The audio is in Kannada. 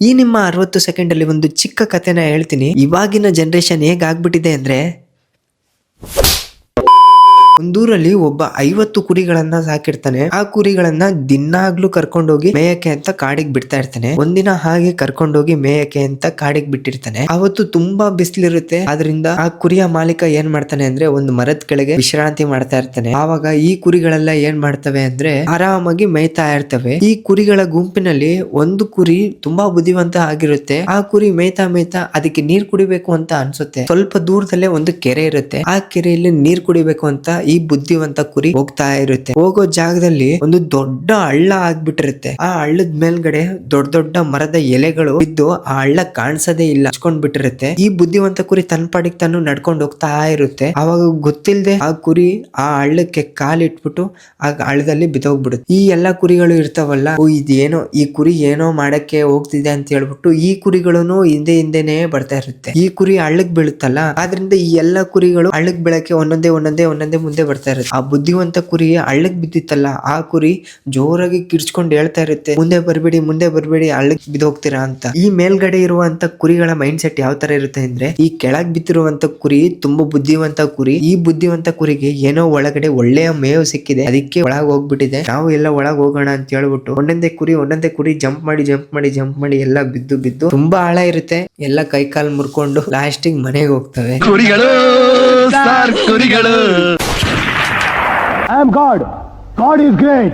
ಈ ನಿಮ್ಮ ಅರವತ್ತು ಸೆಕೆಂಡ್ ಅಲ್ಲಿ ಒಂದು ಚಿಕ್ಕ ಕಥೆನ ಹೇಳ್ತೀನಿ. ಇವಾಗಿನ ಜನರೇಷನ್ ಹೇಗಾಗ್ಬಿಟ್ಟಿದೆ ಅಂದ್ರೆ ಒಂದೂರಲ್ಲಿ ಒಬ್ಬ ಐವತ್ತು ಕುರಿಗಳನ್ನ ಸಾಕಿರ್ತಾನೆ. ಆ ಕುರಿಗಳನ್ನ ದಿನಾಗ್ಲೂ ಕರ್ಕೊಂಡೋಗಿ ಮೇಯಕ್ಕೆ ಅಂತ ಕಾಡಿಗೆ ಬಿಡ್ತಾ ಇರ್ತಾನೆ. ಒಂದಿನ ಹಾಗೆ ಕರ್ಕೊಂಡೋಗಿ ಮೇಯಕ್ಕೆ ಅಂತ ಕಾಡಿಗೆ ಬಿಟ್ಟಿರ್ತಾನೆ. ಅವತ್ತು ತುಂಬಾ ಬಿಸಿಲಿರುತ್ತೆ. ಆದ್ರಿಂದ ಆ ಕುರಿಯ ಮಾಲೀಕ ಏನ್ ಮಾಡ್ತಾನೆ ಅಂದ್ರೆ ಒಂದು ಮರದ ಕೆಳಗೆ ವಿಶ್ರಾಂತಿ ಮಾಡ್ತಾ ಇರ್ತಾನೆ. ಆವಾಗ ಈ ಕುರಿಗಳೆಲ್ಲ ಏನ್ ಮಾಡ್ತವೆ ಅಂದ್ರೆ ಆರಾಮಾಗಿ ಮೇಯ್ತಾ ಇರ್ತವೆ. ಈ ಕುರಿಗಳ ಗುಂಪಿನಲ್ಲಿ ಒಂದು ಕುರಿ ತುಂಬಾ ಬುದ್ಧಿವಂತ ಆಗಿರುತ್ತೆ. ಆ ಕುರಿ ಮೇಯ್ತಾ ಮೇಯ್ತಾ ಅದಕ್ಕೆ ನೀರ್ ಕುಡಿಬೇಕು ಅಂತ ಅನ್ಸುತ್ತೆ. ಸ್ವಲ್ಪ ದೂರದಲ್ಲೇ ಒಂದು ಕೆರೆ ಇರುತ್ತೆ. ಆ ಕೆರೆಯಲ್ಲಿ ನೀರ್ ಕುಡಿಬೇಕು ಅಂತ ಈ ಬುದ್ಧಿವಂತ ಕುರಿ ಹೋಗ್ತಾ ಇರುತ್ತೆ. ಹೋಗೋ ಜಾಗದಲ್ಲಿ ಒಂದು ದೊಡ್ಡ ಹಳ್ಳ ಆಗ್ಬಿಟ್ಟಿರುತ್ತೆ. ಆ ಹಳ್ಳದ ಮೇಲ್ಗಡೆ ದೊಡ್ಡ ದೊಡ್ಡ ಮರದ ಎಲೆಗಳು ಇದ್ದು ಆ ಹಳ್ಳ ಕಾಣಿಸದೇ ಇಲ್ಲ. ಹಚ್ಕೊಂಡ್ ಬಿಟ್ಟಿರುತ್ತೆ ಈ ಬುದ್ಧಿವಂತ ಕುರಿ ತನ್ನ ಪಾಡಿಗೆ ತಾನು ನಡ್ಕೊಂಡು ಹೋಗ್ತಾ ಇರುತ್ತೆ. ಅವಾಗ ಗೊತ್ತಿಲ್ಲದೆ ಆ ಕುರಿ ಆ ಹಳ್ಳಕ್ಕೆ ಕಾಲಿಟ್ಬಿಟ್ಟು ಆ ಹಳ್ಳದಲ್ಲಿ ಬಿದ್ದೋಗ್ಬಿಡುತ್ತೆ. ಈ ಎಲ್ಲಾ ಕುರಿಗಳು ಇರ್ತಾವಲ್ಲ, ಓ ಇದೇನೋ, ಈ ಕುರಿ ಏನೋ ಮಾಡಕ್ಕೆ ಹೋಗ್ತಿದೆ ಅಂತ ಹೇಳ್ಬಿಟ್ಟು ಈ ಕುರಿಗಳನ್ನು ಹಿಂದೆ ಹಿಂದೆನೆ ಬರ್ತಾ ಇರುತ್ತೆ. ಈ ಕುರಿ ಹಳ್ಳಕ್ ಬೀಳುತ್ತಲ್ಲ, ಆದ್ರಿಂದ ಈ ಎಲ್ಲಾ ಕುರಿಗಳು ಹಳ್ಳಕ್ ಬೀಳಕ್ಕೆ ಒಂದೊಂದೇ ಒಂದೊಂದೇ ಒಂದೊಂದೇ ಮುಂದೆ ಬರ್ತಾ ಇರುತ್ತೆ. ಆ ಬುದ್ಧಿವಂತ ಕುರಿ ಹಳ್ಳಕ್ ಬಿದ್ದಿತ್ತಲ್ಲ, ಆ ಕುರಿ ಜೋರಾಗಿ ಕಿರ್ಚ್ಕೊಂಡು ಹೇಳ್ತಾ ಇರುತ್ತೆ, ಮುಂದೆ ಬರ್ಬೇಡಿ ಮುಂದೆ ಬರ್ಬೇಡಿ, ಹಳ್ಳಕ್ ಬಿದ್ದೋಗ್ತೀರಾ ಅಂತ. ಈ ಮೇಲ್ಗಡೆ ಇರುವಂತ ಕುರಿಗಳ ಮೈಂಡ್ ಸೆಟ್ ಯಾವ ತರ ಇರುತ್ತೆ ಅಂದ್ರೆ, ಈ ಕೆಳಗ್ ಬಿದ್ದಿರುವಂತ ಕುರಿ ತುಂಬಾ ಬುದ್ಧಿವಂತ ಕುರಿ, ಈ ಬುದ್ಧಿವಂತ ಕುರಿಗೆ ಏನೋ ಒಳಗಡೆ ಒಳ್ಳೆಯ ಮೇವು ಸಿಕ್ಕಿದೆ, ಅದಕ್ಕೆ ಒಳಗ್ ಹೋಗ್ಬಿಟ್ಟಿದೆ. ನಾವು ಎಲ್ಲ ಒಳಗ್ ಹೋಗೋಣ ಅಂತ ಹೇಳ್ಬಿಟ್ಟು ಒಂದೊಂದೇ ಕುರಿ ಒಂದೊಂದೇ ಕುರಿ ಜಂಪ್ ಮಾಡಿ ಜಂಪ್ ಮಾಡಿ ಜಂಪ್ ಮಾಡಿ ಎಲ್ಲ ಬಿದ್ದು ಬಿದ್ದು ತುಂಬಾ ಆಳ ಇರುತ್ತೆ. ಎಲ್ಲ ಕೈ ಕಾಲ್ ಮುರ್ಕೊಂಡು ಲಾಸ್ಟಿಂಗ್ ಮನೆಗೆ ಹೋಗ್ತವೆ. ಕುರಿಗಳು ಕುರಿಗಳು. I am God. God is great.